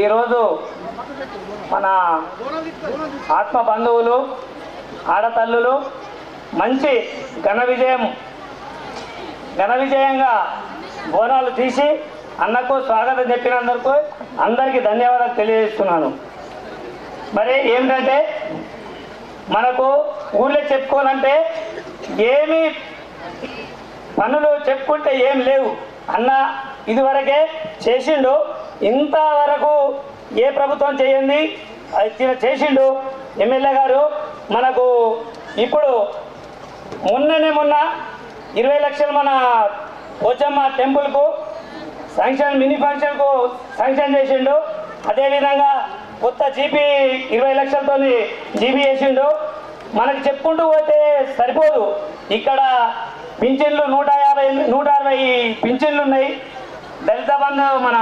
ఈరోజు మన ఆత్మ బంధువులు ఆడతల్లులు మంచి ఘన విజయం ఘన విజయంగా బోనాలు తీసి అన్నకు స్వాగతం చెప్పినందుకు అందరికీ ధన్యవాదాలు తెలియజేస్తున్నాను. మరి ఏమిటంటే మనకు ఊళ్ళో చెప్పుకోవాలంటే ఏమి పనులు చెప్పుకుంటే ఏం లేవు. అన్న ఇదివరకే చేసిండు ఇంతవరకు ఏ ప్రభుత్వం చేయండి అది చేసిండు ఎమ్మెల్యే గారు. మనకు ఇప్పుడు మొన్ననే మొన్న ఇరవై లక్షలు మన పోచమ్మ టెంపుల్కు శాంక్షన్ మినీ ఫంక్షన్కు శాంక్షన్ చేసిండు. అదేవిధంగా కొత్త జీపీ ఇరవై లక్షలతో జీపీ చేసిండు. మనకు చెప్పుకుంటూ పోతే సరిపోదు. ఇక్కడ పింఛన్లు నూట యాభై నూట అరవై పింఛన్లు ఉన్నాయి. దళిత బంధు మన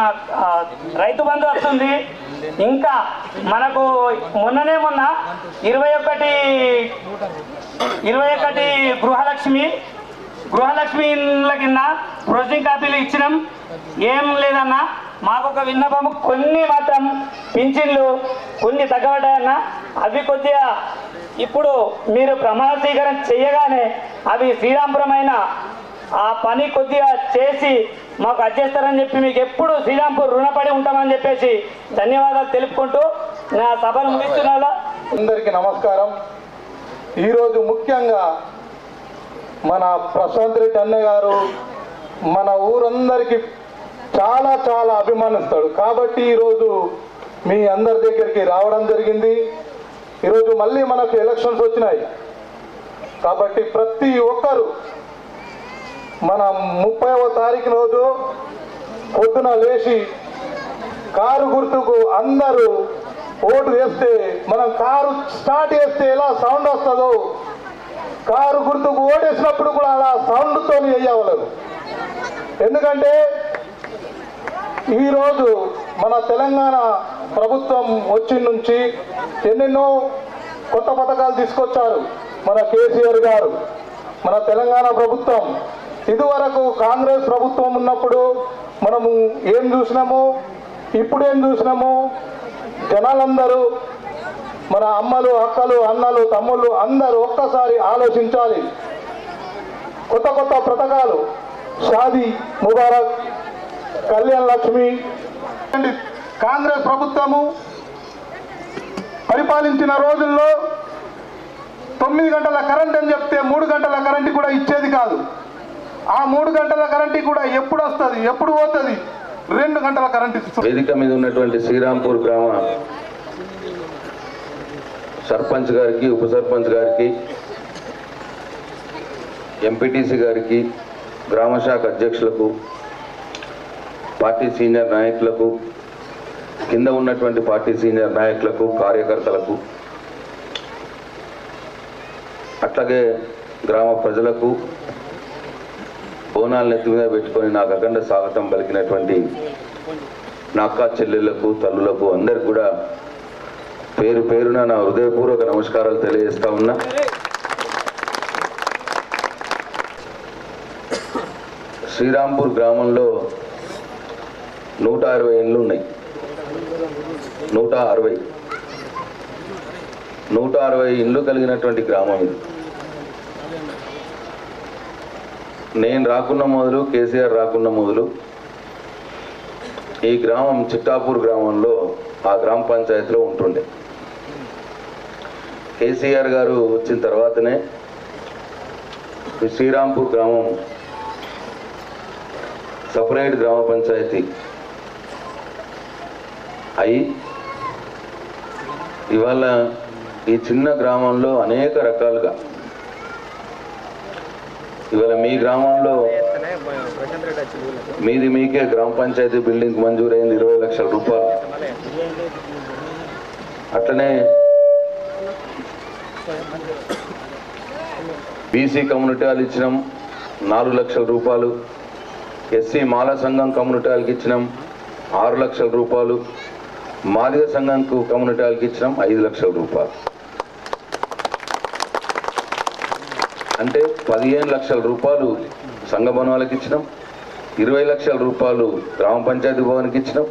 రైతు బంధు వస్తుంది. ఇంకా మనకు మొన్ననే మొన్న ఇరవై ఒకటి ఇరవై ఒకటి గృహలక్ష్మి గృహలక్ష్మిల కింద ప్రొసీడింగ్ కాపీలు ఇచ్చినాం. ఏం లేదన్నా మాకు ఒక విన్నపం కొన్ని మాత్రం పింఛన్లు కొన్ని తగ్గబడ్డాయన్నా. అవి కొద్దిగా ఇప్పుడు మీరు ప్రమాణ స్వీకారం చేయగానే అవి శ్రీరాంపురమైన ఆ పని కొద్దిగా చేసి మాకు అధ్యస్తారని చెప్పి మీకు ఎప్పుడు శ్రీరాంపూర్ రుణపడి ఉంటామని చెప్పేసి ధన్యవాదాలు తెలుపుకుంటూ నా సభను ముగిస్తున్నా అందరికీ నమస్కారం. ఈరోజు ముఖ్యంగా మన ప్రశాంత్ రెడ్డి అన్నయ్య గారు మన ఊరందరికీ చాలా చాలా అభిమానిస్తాడు. కాబట్టి ఈరోజు మీ అందరి దగ్గరికి రావడం జరిగింది. ఈరోజు మళ్ళీ మనకు ఎలక్షన్స్ వచ్చినాయి. కాబట్టి ప్రతి ఒక్కరు మన ముప్పైవ తారీఖు రోజు పొద్దున లేచి కారు గుర్తుకు అందరూ ఓటు వేస్తే మనం కారు స్టార్ట్ చేస్తే ఎలా సౌండ్ వస్తుందో కారు గుర్తుకు ఓటేసినప్పుడు కూడా అలా సౌండ్తో వేయవలదు ఎందుకంటే ఈరోజు మన తెలంగాణ ప్రభుత్వం వచ్చి నుంచి ఎన్నెన్నో కొత్త పథకాలు తీసుకొచ్చారు మన కేసీఆర్ గారు. మన తెలంగాణ ప్రభుత్వం ఇదివరకు కాంగ్రెస్ ప్రభుత్వం ఉన్నప్పుడు మనము ఏం చూసినాము? ఇప్పుడు ఏం చూసినాము? జనాలందరూ మన అమ్మలు అక్కలు అన్నలు తమ్ముళ్ళు అందరూ ఒక్కసారి ఆలోచించాలి. కొత్త కొత్త పథకాలు. షాదీ ముబారక్ కళ్యాణ్ లక్ష్మి. కాంగ్రెస్ ప్రభుత్వము పరిపాలించిన రోజుల్లో తొమ్మిది గంటల కరెంట్ అని చెప్తే మూడు గంటల కరెంట్ కూడా ఇచ్చేది కాదు. ఆ మూడు గంటల కరెంట్ కూడా ఎప్పుడు వస్తుంది ఎప్పుడు పోతుంది? రెండు గంటల కరెంట్ ఇస్తుంది వేదిక మీద ఉన్నటువంటి శ్రీరాంపూర్ గ్రామ సర్పంచ్ గారికి ఉప సర్పంచ్ గారికి ఎంపీటీసీ గారికి గ్రామ శాఖ అధ్యక్షులకు పార్టీ సీనియర్ నాయకులకు కింద ఉన్నటువంటి పార్టీ సీనియర్ నాయకులకు కార్యకర్తలకు అట్లాగే గ్రామ ప్రజలకు బోనాలను ఎత్తుగా పెట్టుకొని నాకు అఖండ స్వాగతం పలికినటువంటి నా అక్క చెల్లెళ్ళకు తల్లులకు అందరికి కూడా పేరు పేరున నా హృదయపూర్వక నమస్కారాలు తెలియజేస్తా ఉన్నా. శ్రీరాంపూర్ గ్రామంలో నూట అరవై ఇండ్లు ఉన్నాయి. నూట అరవై. నూట అరవై ఇండ్లు కలిగినటువంటి గ్రామం ఇది. నేను రాకున్న మొదలు కేసీఆర్ రాకున్న మొదలు ఈ గ్రామం చిట్టాపూర్ గ్రామంలో ఆ గ్రామ పంచాయతీలో ఉంటుండే. కేసీఆర్ గారు వచ్చిన తర్వాతనే శ్రీరాంపూర్ గ్రామం సపరేట్ గ్రామ పంచాయతీ అయి ఇవాళ ఈ చిన్న గ్రామంలో అనేక రకాలుగా ఇవాళ మీ గ్రామంలో మీది మీకే గ్రామ పంచాయతీ బిల్డింగ్ మంజూరైంది ఇరవై లక్షల రూపాయలు. అట్లనే బీసీ కమ్యూనిటీ వాళ్ళు ఇచ్చినాం నాలుగు లక్షల రూపాయలు. ఎస్సీ మాల సంఘం కమ్యూనిటీ వాళ్ళకి ఇచ్చినాం ఆరు లక్షల రూపాయలు. మాదిగ సంఘంకు కమ్యూనిటీ వాళ్ళకి ఇచ్చినాం ఐదు లక్షల రూపాయలు. అంటే పదిహేను లక్షల రూపాయలు సంఘ భవనాలకు ఇచ్చినాం ఇరవై లక్షల రూపాయలు గ్రామ పంచాయతీ భవన్కి ఇచ్చినాం.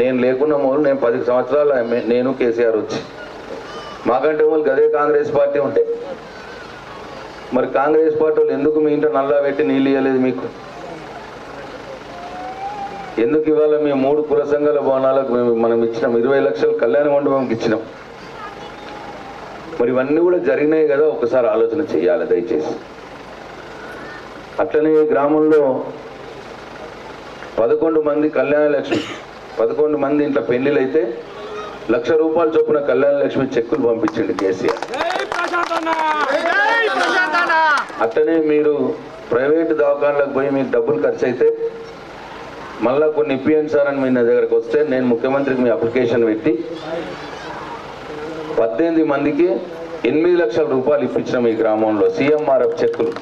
నేను లేకున్న మొదలు నేను పది సంవత్సరాలు నేను కేసీఆర్ వచ్చి. మాకంటే వాళ్ళు గదే కాంగ్రెస్ పార్టీ ఉంటే. మరి కాంగ్రెస్ పార్టీ వాళ్ళు ఎందుకు మీ ఇంట్లో నల్లా పెట్టి నీళ్ళు ఇవ్వలేదు మీకు? ఎందుకు ఇవాళ మేము మూడు కుల సంఘాల భవనాలకు మేము మనం ఇచ్చినాం? ఇరవై లక్షలు కళ్యాణ మండపంకి ఇచ్చినాం. మరి ఇవన్నీ కూడా జరిగినాయి కదా ఒకసారి ఆలోచన చేయాలి దయచేసి. అట్లనే గ్రామంలో పదకొండు మంది కళ్యాణ లక్ష్మి పదకొండు మంది ఇంట్లో పెళ్ళిళ్ళు అయితే లక్ష రూపాయల చొప్పున కళ్యాణ లక్ష్మి చెక్కులు పంపించండి కేసీఆర్. అట్లనే మీరు ప్రైవేట్ దవాఖానలకు పోయి మీకు డబ్బులు ఖర్చు అయితే మళ్ళా కొన్ని ఇప్పియండి సార్ అని మీ నా దగ్గరకు వస్తే నేను ముఖ్యమంత్రికి మీ అప్లికేషన్ పెట్టి పద్దెనిమిది మందికి ఎనిమిది లక్షల రూపాయలు ఇప్పించినాం ఈ గ్రామంలో. సీఎంఆర్ఎఫ్ చెక్కులు.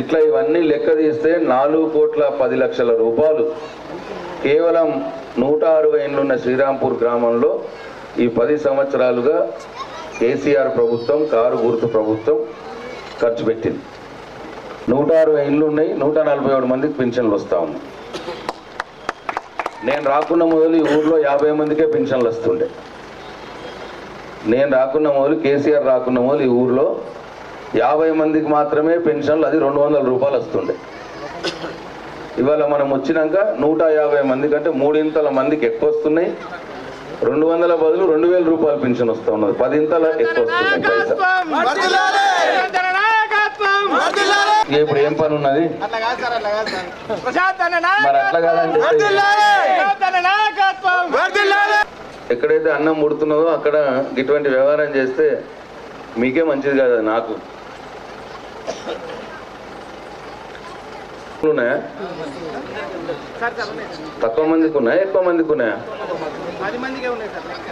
ఇట్లా ఇవన్నీ లెక్క తీస్తే నాలుగు కోట్ల పది లక్షల రూపాయలు. కేవలం నూట అరవై ఇండ్లున్న శ్రీరాంపూర్ గ్రామంలో ఈ పది సంవత్సరాలుగా కేసీఆర్ ప్రభుత్వం కారు గుర్తు ప్రభుత్వం ఖర్చు పెట్టింది. నూట అరవై ఇళ్ళు ఉన్నాయి నూట నలభై ఏడు మందికి పింఛన్లు వస్తూ ఉన్నాయి. నేను రాకున్న మొదలు ఈ ఊర్లో యాభై మందికే పెన్షన్లు వస్తుండే. నేను రాకున్న మొదలు కేసీఆర్ రాకున్న మొదలు ఈ ఊర్లో యాభై మందికి మాత్రమే పెన్షన్లు అది రెండు వందల రూపాయలు వస్తుండే. ఇవాళ మనం వచ్చినాక నూట యాభై మంది కంటే మూడింతల మందికి ఎక్కువ వస్తున్నాయి. రెండు వందల బదులు రెండు వేల రూపాయలు పెన్షన్ వస్తూ ఉన్నది. పదింతల ఎక్కువ వస్తున్నాయి పైసా ఇప్పుడు ఏం పని ఉన్నది? మరి అట్లా కాదంటే ఎక్కడైతే అన్నం ముడుతున్నదో అక్కడ ఇటువంటి వ్యవహారం చేస్తే మీకే మంచిది కాదు నాకు. ఉన్నాయా? తక్కువ మందికి ఉన్నాయా? ఎక్కువ మందికి ఉన్నాయా?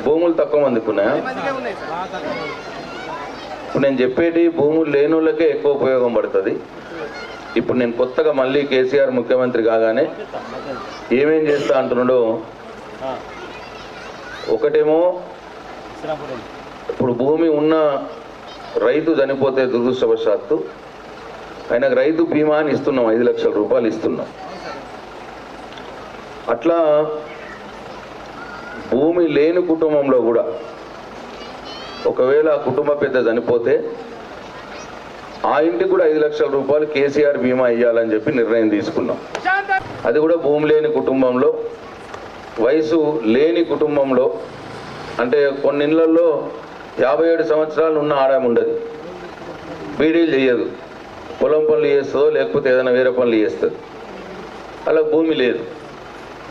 భూములు తక్కువ మందికి ఉన్నాయా? ఇప్పుడు నేను చెప్పేటి భూములు లేని వాళ్ళకే ఎక్కువ ఉపయోగం పడుతుంది. ఇప్పుడు నేను కొత్తగా మళ్ళీ కేసీఆర్ ముఖ్యమంత్రి కాగానే ఏమేం చేస్తా అంటున్నాడో ఒకటేమో ఇప్పుడు భూమి ఉన్న రైతు చనిపోతే దురదృష్టవశాత్తు ఆయనకు రైతు బీమా అని ఇస్తున్నాం ఐదు లక్షల రూపాయలు ఇస్తున్నాం. అట్లా భూమి లేని కుటుంబంలో కూడా ఒకవేళ ఆ కుటుంబ పెద్ద చనిపోతే ఆ ఇంటికి కూడా ఐదు లక్షల రూపాయలు కేసీఆర్ బీమా ఇవ్వాలని చెప్పి నిర్ణయం తీసుకున్నాం. అది కూడా భూమి లేని కుటుంబంలో వయసు లేని కుటుంబంలో అంటే కొన్ని ఇళ్ళలో యాభై ఏడు సంవత్సరాలు ఉన్న ఆడాము ఉండదు. బీడీలు చేయదు పొలం పనులు చేస్తుందో లేకపోతే ఏదైనా వేరే పనులు చేస్తుంది. అలా భూమి లేదు.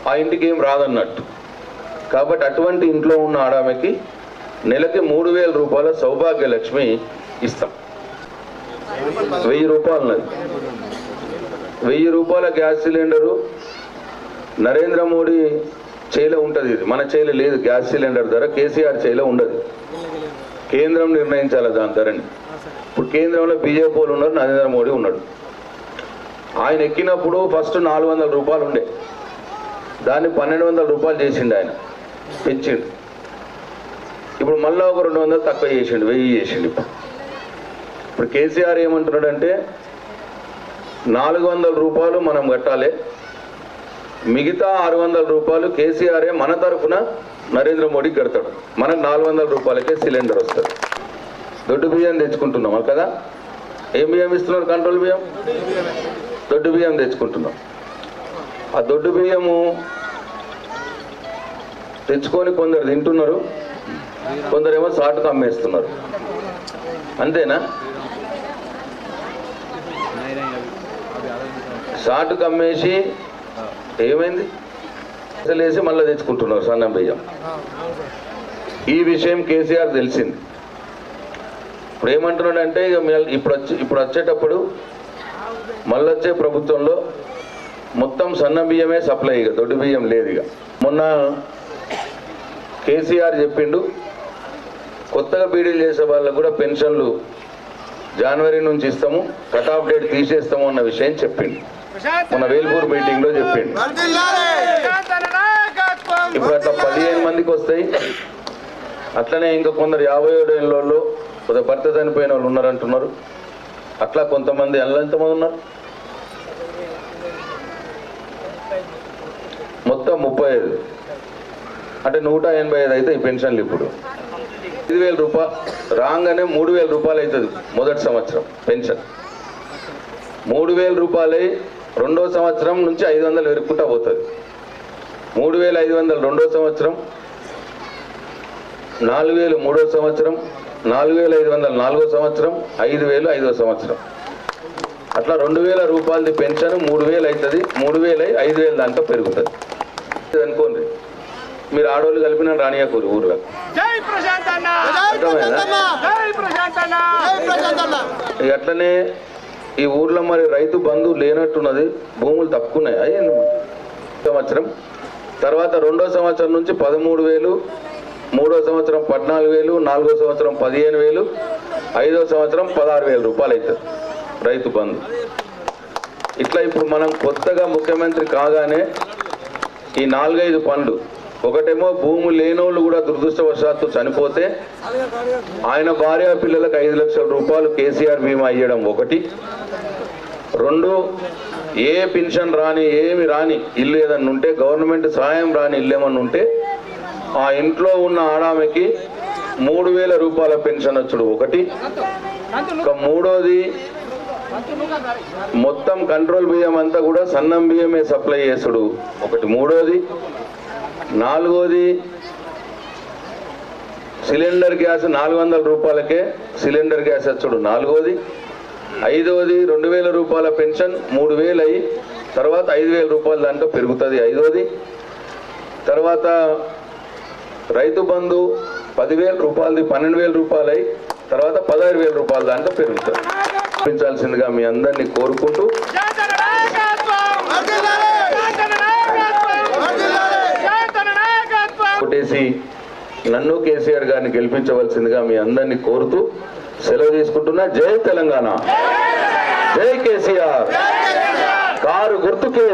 ఆ ఇంటికి ఏం రాదన్నట్టు. కాబట్టి అటువంటి ఇంట్లో ఉన్న ఆడామెకి నెలకి మూడు వేల రూపాయల సౌభాగ్య లక్ష్మి ఇస్తాం. వెయ్యి రూపాయలన్నది వెయ్యి రూపాయల గ్యాస్ సిలిండరు నరేంద్ర మోడీ చేలో ఉంటుంది ఇది. మన చేలో లేదు గ్యాస్ సిలిండర్ ధర కేసీఆర్ చేయిలో ఉండదు. కేంద్రం నిర్ణయించాలి దాని ధరని. ఇప్పుడు కేంద్రంలో బీజేపీ వాళ్ళు ఉన్నారు నరేంద్ర మోడీ ఉన్నాడు. ఆయన ఎక్కినప్పుడు ఫస్ట్ నాలుగు వందల రూపాయలు ఉండే. దాన్ని పన్నెండు వందల రూపాయలు చేసిండు ఆయన. పెంచిండు ఇప్పుడు మళ్ళీ ఒక రెండు వందలు తక్కువ చేసిండు వెయ్యి చేసిండు ఇప్పుడు. ఇప్పుడు కేసీఆర్ ఏమంటున్నాడంటే నాలుగు వందల రూపాయలు మనం కట్టాలి. మిగతా ఆరు వందల రూపాయలు కేసీఆరే మన తరఫున నరేంద్ర మోడీ కడతాడు. మనకు నాలుగు వందల రూపాయలకే సిలిండర్ వస్తుంది. దొడ్డు బియ్యం తెచ్చుకుంటున్నాం కదా? ఏం బియ్యం ఇస్తున్నారు కంట్రోల్ బియ్యం? దొడ్డు బియ్యం తెచ్చుకుంటున్నాం. ఆ దొడ్డు బియ్యము తెచ్చుకొని కొందరు తింటున్నారు. కొందరేమో సాటుకు అమ్మేస్తున్నారు. అంతేనా? షార్ట్ కమ్మేసి ఏమైంది? వేసి మళ్ళీ తెచ్చుకుంటున్నారు సన్నం బియ్యం. ఈ విషయం కేసీఆర్ తెలిసింది. ఇప్పుడు ఏమంటున్నాడంటే ఇక ఇప్పుడు వచ్చి ఇప్పుడు వచ్చేటప్పుడు మళ్ళీ వచ్చే ప్రభుత్వంలో మొత్తం సన్న బియ్యమే సప్లై ఇక దొడ్డు బియ్యం లేదు ఇక. మొన్న కేసీఆర్ చెప్పిండు కొత్తగా బీడీలు చేసే వాళ్ళకు కూడా పెన్షన్లు జనవరి నుంచి ఇస్తాము కట్ ఆఫ్ డేట్ తీసేస్తాము అన్న విషయం చెప్పిండు. మన వేల్పూర్ మీటింగ్లో చెప్పిండు ఇప్పుడు అట్లా పదిహేను మందికి వస్తాయి. అట్లనే ఇంకా కొందరు యాభై ఏడు ఏళ్ళలో కొద్దిగా భర్త చనిపోయిన వాళ్ళు ఉన్నారంటున్నారు. అట్లా కొంతమంది అందులో ఎంతమంది ఉన్నారు? ముప్పై ఐదు. అంటే నూట ఎనభై ఐదు అయితే ఈ పెన్షన్లు ఇప్పుడు. ఐదు వేల రూపాయలు రాగానే మూడు వేల రూపాయలు అవుతుంది మొదటి సంవత్సరం పెన్షన్. మూడు వేల రూపాయలై రెండో సంవత్సరం నుంచి ఐదు వందలు పెరుగుకుంటా పోతుంది. మూడు వేల ఐదు వందలు రెండో సంవత్సరం నాలుగు వేలు మూడో సంవత్సరం నాలుగు వేల ఐదు వందలు నాలుగో సంవత్సరం ఐదు వేలు ఐదో సంవత్సరం. అట్లా రెండు వేల రూపాయలది పెన్షన్ మూడు వేలు అవుతుంది మూడు వేలు అయి ఐదు వేలు దాంట్లో పెరుగుతుంది. ఇది అనుకోండి మీరు ఆడవాళ్ళు కలిపిన రానియకూరు ఊర్లో జై ప్రశాంత్ అన్న! అర్థమైందా? జై ప్రశాంత్ అన్న! ఇక అట్లనే ఈ ఊర్లో మరి రైతు బంధు లేనట్టున్నది భూములు తప్పుకున్నాయి. అయ్యింది సంవత్సరం. తర్వాత రెండో సంవత్సరం నుంచి పదమూడు వేలు మూడో సంవత్సరం పద్నాలుగు వేలు నాలుగో సంవత్సరం పదిహేను వేలు ఐదో సంవత్సరం పదహారు వేల రూపాయలు అవుతుంది రైతు బంధు. ఇట్లా ఇప్పుడు మనం కొత్తగా ముఖ్యమంత్రి కాగానే ఈ నాలుగైదు పనులు ఒకటేమో భూమి లేనోళ్ళు కూడా దురదృష్టవశాత్తు చనిపోతే ఆయన భార్య పిల్లలకు ఐదు లక్షల రూపాయలు కేసీఆర్ బీమా ఇవ్వడం ఒకటి. రెండు ఏ పెన్షన్ రాని ఏమి రాని ఇల్లు ఏదన్నా ఉంటే గవర్నమెంట్ సహాయం రాని ఇల్లు ఏమన్నా ఉంటే ఆ ఇంట్లో ఉన్న ఆడామెకి మూడు వేల రూపాయల పెన్షన్ వచ్చుడు ఒకటి. ఇంకా మూడోది మొత్తం కంట్రోల్ బియ్యం అంతా కూడా సన్నం బియ్యమే సప్లై చేసుడు ఒకటి. మూడోది నాలుగోది సిలిండర్ గ్యాస్ నాలుగు వందల రూపాయలకే సిలిండర్ గ్యాస్ అచ్చుడు నాలుగోది ఐదవది రెండు వేల రూపాయల పెన్షన్ మూడు వేలు అయ్యి తర్వాత ఐదు వేల రూపాయల దాంట్లో పెరుగుతుంది. ఐదోది తర్వాత రైతు బంధు పదివేల రూపాయలది పన్నెండు వేల రూపాయలు అయ్యి తర్వాత పదహారు వేల రూపాయల దాంట్లో పెరుగుతుంది. పెంచాల్సిందిగా మీ అందరినీ కోరుకుంటూ నన్ను కేసీఆర్ గారిని గెలిపించవలసిందిగా మీ అందరినీ కోరుతూ సెలవు తీసుకుంటున్నా. జై తెలంగాణ. జై కేసీఆర్. కారు గుర్తుకే.